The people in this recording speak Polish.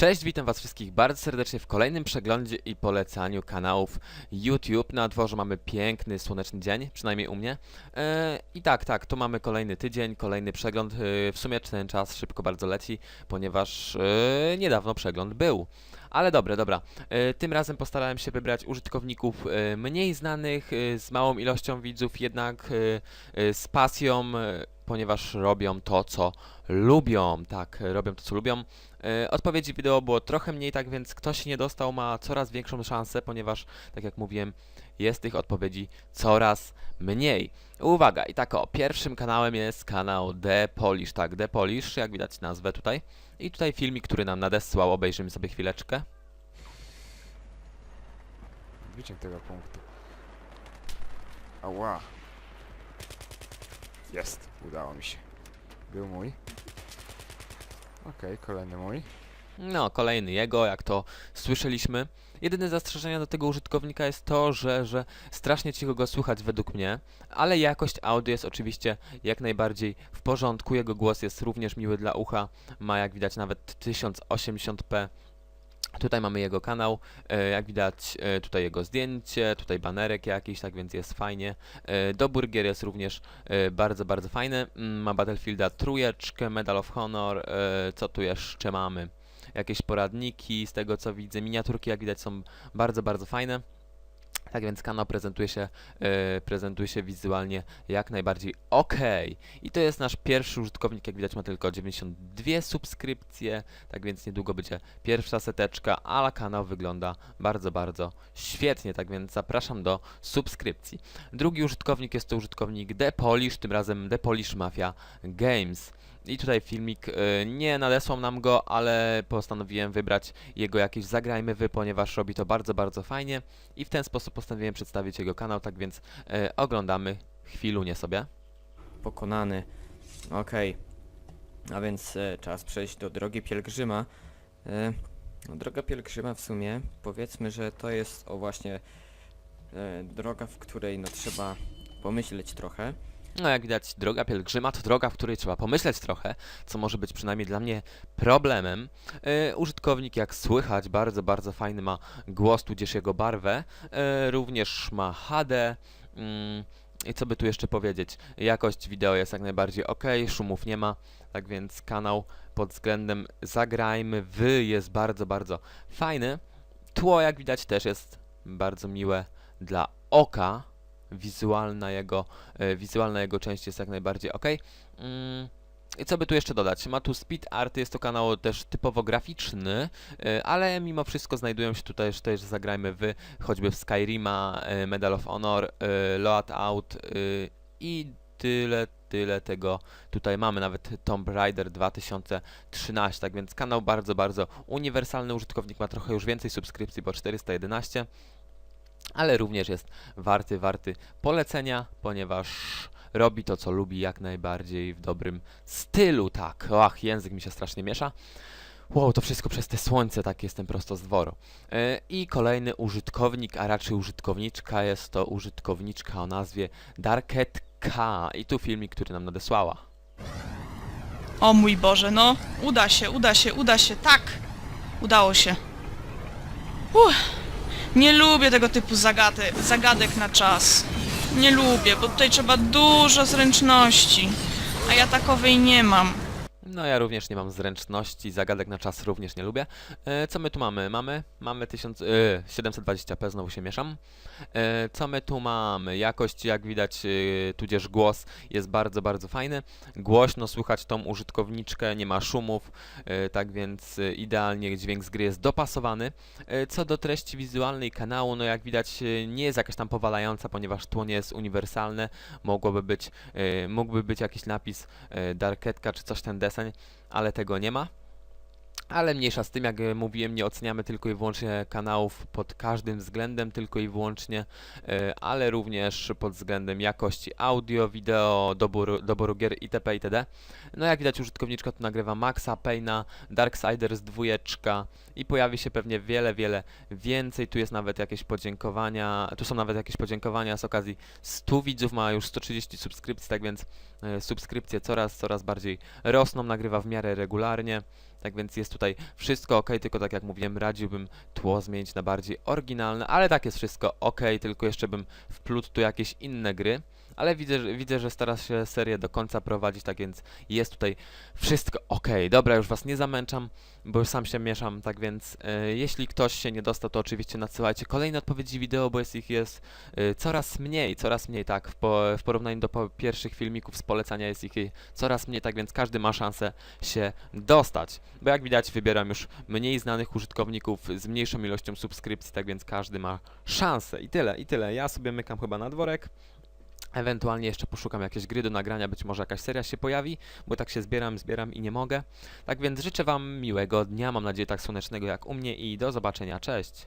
Cześć, witam was wszystkich bardzo serdecznie w kolejnym przeglądzie i polecaniu kanałów YouTube. Na dworze mamy piękny, słoneczny dzień, przynajmniej u mnie. E, I tak, tak, tu mamy kolejny tydzień, kolejny przegląd. E, w sumie ten czas szybko bardzo leci, ponieważ e, niedawno przegląd był. Ale dobre, dobra. E, tym razem postarałem się wybrać użytkowników e, mniej znanych, e, z małą ilością widzów, jednak z pasją, ponieważ robią to, co lubią. Tak, robią to, co lubią. Odpowiedzi wideo było trochę mniej, tak więc kto się nie dostał ma coraz większą szansę, ponieważ, tak jak mówiłem, jest tych odpowiedzi coraz mniej. Uwaga, i tak o, pierwszym kanałem jest kanał The Polish, tak, The Polish, jak widać nazwę tutaj. I tutaj filmik, który nam nadesłał, obejrzymy sobie chwileczkę. Wyciąg tego punktu. Ała. Jest, udało mi się. Był mój. Okej, kolejny mój. No, kolejny jego, jak to słyszeliśmy. Jedyne zastrzeżenie do tego użytkownika jest to, że, że strasznie cicho go słychać według mnie, ale jakość audio jest oczywiście jak najbardziej w porządku. Jego głos jest również miły dla ucha, ma jak widać nawet 1080p. Tutaj mamy jego kanał, e, jak widać e, tutaj jego zdjęcie, tutaj banerek jakiś, tak więc jest fajnie. E, Dobór gier jest również bardzo, bardzo fajny. Mm, Ma Battlefielda trójeczkę, Medal of Honor, co tu jeszcze mamy? Jakieś poradniki, z tego co widzę, miniaturki jak widać są bardzo, bardzo fajne. Tak więc kanał prezentuje się, e, prezentuje się wizualnie jak najbardziej ok. I to jest nasz pierwszy użytkownik, jak widać ma tylko 92 subskrypcje, tak więc niedługo będzie pierwsza seteczka, ale kanał wygląda bardzo, bardzo świetnie, tak więc zapraszam do subskrypcji. Drugi użytkownik jest to użytkownik The Polish, tym razem The Polish Mafia Games. I tutaj filmik, y, nie nadesłał nam go, ale postanowiłem wybrać jego jakieś zagrajmy wy, ponieważ robi to bardzo, bardzo fajnie i w ten sposób postanowiłem przedstawić jego kanał, tak więc y, oglądamy chwilunię sobie. pokonany. Okej. A więc e, czas przejść do drogi pielgrzyma. E, no, droga pielgrzyma w sumie, powiedzmy, że to jest o właśnie e, droga, w której no trzeba pomyśleć trochę. No jak widać, droga pielgrzyma to droga, w której trzeba pomyśleć trochę, co może być przynajmniej dla mnie problemem. E, użytkownik, jak słychać, bardzo, bardzo fajny ma głos, tudzież jego barwę. E, również ma HD. Mm, I co by tu jeszcze powiedzieć? Jakość wideo jest jak najbardziej ok, szumów nie ma, tak więc kanał pod względem zagrajmy wy jest bardzo, bardzo fajny. Tło, jak widać, też jest bardzo miłe dla oka. Wizualna jego, e, wizualna jego część jest jak najbardziej ok. Mm, I co by tu jeszcze dodać? Ma tu speed art, jest to kanał też typowo graficzny, e, ale mimo wszystko znajdują się tutaj też, też zagrajmy wy, choćby w Skyrima, e, Medal of Honor, Load Out i tyle, tyle tego tutaj mamy, nawet Tomb Raider 2013, tak więc kanał bardzo, bardzo uniwersalny, użytkownik ma trochę już więcej subskrypcji, bo 411, ale również jest warty, warty polecenia, ponieważ robi to, co lubi jak najbardziej w dobrym stylu, tak. Ach, język mi się strasznie miesza. Wow, to wszystko przez te słońce, tak jestem prosto z dworu. E, I kolejny użytkownik, a raczej użytkowniczka, jest to użytkowniczka o nazwie Darket K. I tu filmik, który nam nadesłała. O mój Boże, no. Uda się, uda się, uda się. Tak. Udało się. Uff. Nie lubię tego typu zagady, zagadek na czas. Nie lubię, bo tutaj trzeba dużo zręczności. A ja takowej nie mam. No ja również nie mam zręczności, zagadek na czas również nie lubię. E, co my tu mamy? Mamy, mamy 1000, e, 720p, znowu się mieszam. E, co my tu mamy? Jakość, jak widać, e, tudzież głos jest bardzo, bardzo fajny. Głośno słychać tą użytkowniczkę, nie ma szumów, e, tak więc e, idealnie dźwięk z gry jest dopasowany. E, co do treści wizualnej kanału, no jak widać e, nie jest jakaś tam powalająca, ponieważ tło nie jest uniwersalne. Mogłoby być, e, mógłby być jakiś napis e, Darketka czy coś ten ale tego nie ma. Ale mniejsza z tym, jak e, mówiłem, nie oceniamy tylko i wyłącznie kanałów pod każdym względem, tylko i wyłącznie, e, ale również pod względem jakości audio, wideo, doboru, doboru gier itp. itd. No jak widać użytkowniczka tu nagrywa Maxa Payna, Darksiders 2 i pojawi się pewnie wiele, wiele więcej. Tu jest nawet jakieś podziękowania, tu są nawet jakieś podziękowania z okazji 100 widzów, ma już 130 subskrypcji, tak więc e, subskrypcje coraz, coraz bardziej rosną, nagrywa w miarę regularnie. Tak więc jest tutaj wszystko ok, tylko tak jak mówiłem, radziłbym tło zmienić na bardziej oryginalne, ale tak jest wszystko ok, tylko jeszcze bym wplótł tu jakieś inne gry, ale widzę, że- widzę, że stara się serię do końca prowadzić, tak więc jest tutaj wszystko ok. Dobra, już was nie zamęczam, bo już sam się mieszam, tak więc e, jeśli ktoś się nie dostał, to oczywiście nadsyłajcie kolejne odpowiedzi wideo, bo jest ich jest e, coraz mniej, coraz mniej, tak, w, po, w porównaniu do po pierwszych filmików z polecania jest ich e, coraz mniej, tak więc każdy ma szansę się dostać. Bo jak widać, wybieram już mniej znanych użytkowników z mniejszą ilością subskrypcji, tak więc każdy ma szansę. I tyle, i tyle. Ja sobie mykam chyba na dworek. Ewentualnie jeszcze poszukam jakieś gry do nagrania, być może jakaś seria się pojawi, bo tak się zbieram, zbieram i nie mogę. Tak więc życzę Wam miłego dnia, mam nadzieję tak słonecznego jak u mnie i do zobaczenia, cześć!